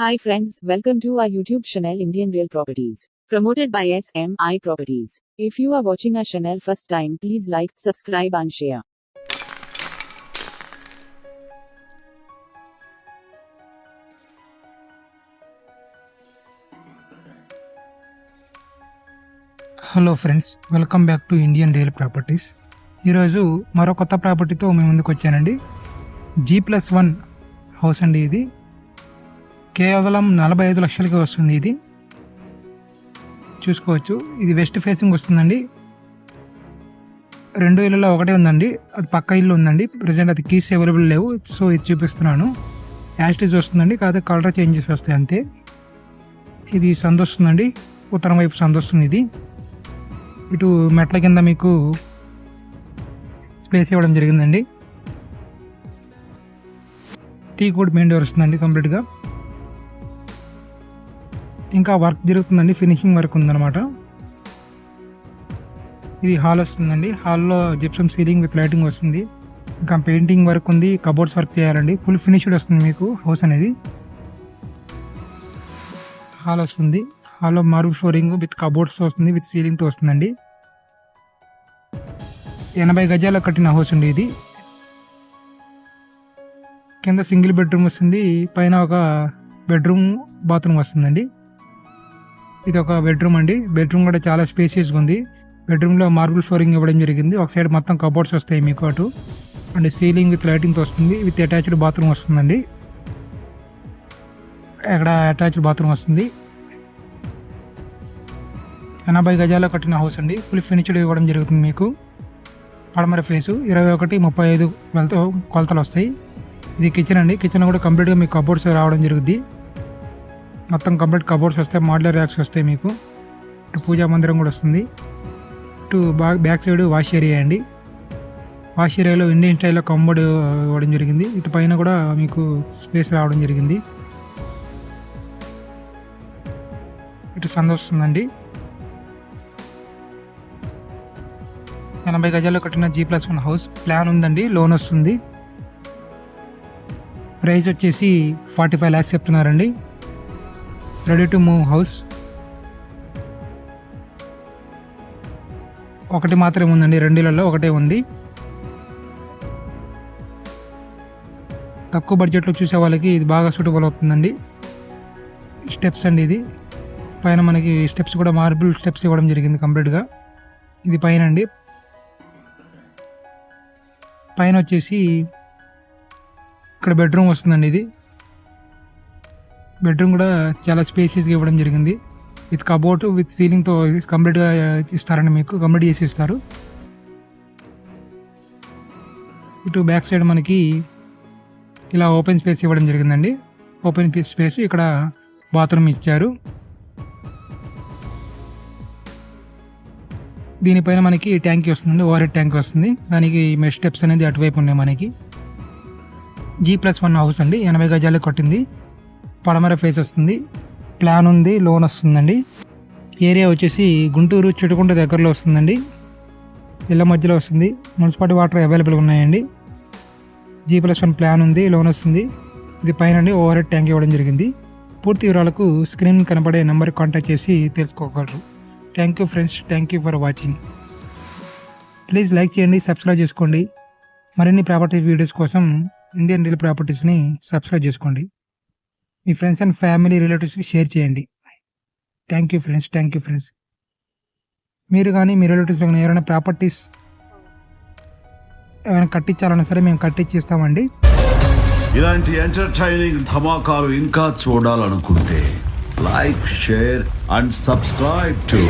Hi friends, welcome to our YouTube channel Indian Real Properties. Promoted by SMI Properties. If you are watching our channel first time, please like, subscribe and share. Hello friends welcome back to Indian real properties ఈరోజు మరో కొత్త ప్రాపర్టీతో మీ ముందుకు వచ్చానండి G plus one house అండి ఇది కేవలం నలభై ఐదు లక్షలకి వస్తుంది ఇది. చూసుకోవచ్చు. ఇది వెస్ట్ ఫేసింగ్ వస్తుందండి. రెండు ఇళ్ళలో ఒకటే ఉందండి. అది పక్క ఇల్లు ఉందండి. ప్రజెంట్ అది కీస్ అవైలబుల్ లేవు. సో ఇది చూపిస్తున్నాను. యాస్టేజ్ వస్తుందండి. కాకపోతే కలర్ చేంజెస్ వస్తాయి అంతే. ఇది సంద వస్తుందండి. ఉత్తరం వైపు సంద వస్తుంది ఇది. ఇటు మెట్ల కింద మీకు స్పేస్ ఇవ్వడం జరిగిందండి. టీ కూడా మెయిన్ డోర్ వస్తుందండి కంప్లీట్గా. ఇంకా వర్క్ జరుగుతుందండి ఫినిషింగ్ వర్క్ ఉందన్నమాట. ఇది హాల్ వస్తుందండి. హాల్లో జిప్సమ్ సీలింగ్ విత్ లైటింగ్ వస్తుంది. ఇంకా పెయింటింగ్ వర్క్ ఉంది కబోర్డ్స్ వర్క్ చేయాలండి. ఫుల్ ఫినిష్డ్ వస్తుంది మీకు హౌస్ అనేది. హాల్ వస్తుంది. హాల్లో మార్బుల్ ఫ్లోరింగ్ విత్ కబోర్డ్స్ వస్తుంది విత్ సీలింగ్తో వస్తుందండి. ఎనభై గజాల్లో కట్టిన హౌస్ అండి ఇది. కింద సింగిల్ బెడ్రూమ్ వస్తుంది పైన ఒక బెడ్రూమ్ బాత్రూమ్ వస్తుందండి. ఇది ఒక బెడ్రూమ్ అండి. బెడ్రూమ్ కూడా చాలా స్పేసియస్గా ఉంది. బెడ్రూమ్లో మార్బుల్ ఫ్లోరింగ్ ఇవ్వడం జరిగింది. ఒక సైడ్ మొత్తం కబోర్డ్స్ వస్తాయి మీకు అటు. అండ్ సీలింగ్ విత్ లైటింగ్తో వస్తుంది. విత్ అటాచ్డ్ బాత్రూమ్ వస్తుందండి. ఇక్కడ అటాచ్డ్ బాత్రూమ్ వస్తుంది. ఎనభై గజాల్లో కట్టిన హౌస్ అండి. ఫుల్ ఫినిష్డ్ ఇవ్వడం జరుగుతుంది మీకు. పడమర ఫేసు. ఇరవై ఒకటి ముప్పై ఐదు వెళ్తూ కొలతలు వస్తాయి. ఇది కిచెన్ అండి. కిచెన్ కూడా కంప్లీట్గా మీకు కబోర్డ్స్ రావడం జరుగుద్ది. మొత్తం కంప్లీట్ కబోర్డ్స్ వస్తాయి మాడ్యులర్ ర్యాక్స్ వస్తాయి మీకు. ఇటు పూజా మందిరం కూడా వస్తుంది. ఇటు బాగా బ్యాక్ సైడ్ వాష్ ఏరియా అండి. వాష్ ఏరియాలో ఇండియన్ స్టైల్లో కంబోర్డ్ ఇవ్వడం జరిగింది. ఇటు పైన కూడా మీకు స్పేస్ రావడం జరిగింది. ఇటు సంద వస్తుందండి. ఎనభై గజాల్లో కట్టిన G plus one house plan ఉందండి. లోన్ వస్తుంది. ప్రైస్ వచ్చేసి ఫార్టీ ఫైవ్ ల్యాక్స్ చెప్తున్నారండి. రెడీ టు మూవ్ హౌస్ ఒకటి మాత్రమే ఉందండి రెండిళ్ళలో ఒకటే ఉంది. తక్కువ బడ్జెట్లో చూసే వాళ్ళకి ఇది బాగా సూటబుల్ అవుతుందండి. స్టెప్స్ అండి ఇది. పైన మనకి స్టెప్స్ కూడా మార్బుల్ స్టెప్స్ ఇవ్వడం జరిగింది కంప్లీట్గా ఇది పైన అండి. పైన వచ్చేసి ఇక్కడ బెడ్రూమ్ వస్తుందండి ఇది. బెడ్రూమ్ కూడా చాలా స్పేసియస్గా ఇవ్వడం జరిగింది. విత్ కబోర్డ్ విత్ సీలింగ్తో కంప్లీట్గా ఇస్తారండి మీకు కంప్లీట్ చేసి ఇస్తారు. ఇటు బ్యాక్ సైడ్ మనకి ఇలా ఓపెన్ స్పేస్ ఇవ్వడం జరిగిందండి. ఓపెన్ స్పేస్ ఇక్కడ బాత్రూమ్ ఇచ్చారు. దీనిపైన మనకి ట్యాంక్ వస్తుంది ఓవర్ హెడ్ ట్యాంక్ వస్తుంది. దానికి మెష్ స్టెప్స్ అనేది అటువైపు ఉన్నాయి మనకి. జీ ప్లస్ వన్ హౌస్ అండి ఎనభై గజాలు కొట్టింది. పడమర ఫేస్ వస్తుంది. ప్లాన్ ఉంది లోన్ వస్తుందండి. ఏరియా వచ్చేసి గుంటూరు చుట్టుకుంట దగ్గరలో వస్తుందండి. ఇళ్ళ మధ్యలో వస్తుంది. మున్సిపాలిటీ వాటర్ అవైలబుల్ ఉన్నాయండి. జీ ప్లస్ వన్ ప్లాన్ ఉంది లోన్ వస్తుంది. ఇది పైన ఓవర్ హెడ్ ట్యాంక్ ఇవ్వడం జరిగింది. పూర్తి వివరాలకు స్క్రీన్ కనపడే నెంబర్కి కాంటాక్ట్ చేసి తెలుసుకోగలరు. Thank you friends thank you for watching please like చేయండి సబ్స్క్రైబ్ చేసుకోండి. మరిన్ని ప్రాపర్టీ వీడియోస్ కోసం ఇండియన్ రియల్ ప్రాపర్టీస్ని సబ్స్క్రైబ్ చేసుకోండి. మీ ఫ్రెండ్స్ అండ్ ఫ్యామిలీ రిలేటివ్స్కి షేర్ చేయండి. Thank you friends thank you friends మీరు కానీ మీ రిలేటివ్స్ కానీ ఎవరైనా ప్రాపర్టీస్ ఏమైనా కట్టించాలన్నా సరే మేము కట్టించి ఇస్తామండి ఇలాంటి ఎంటర్టైనింగ్ ధమాకాలు ఇంకా చూడాలనుకుంటే like share and subscribe to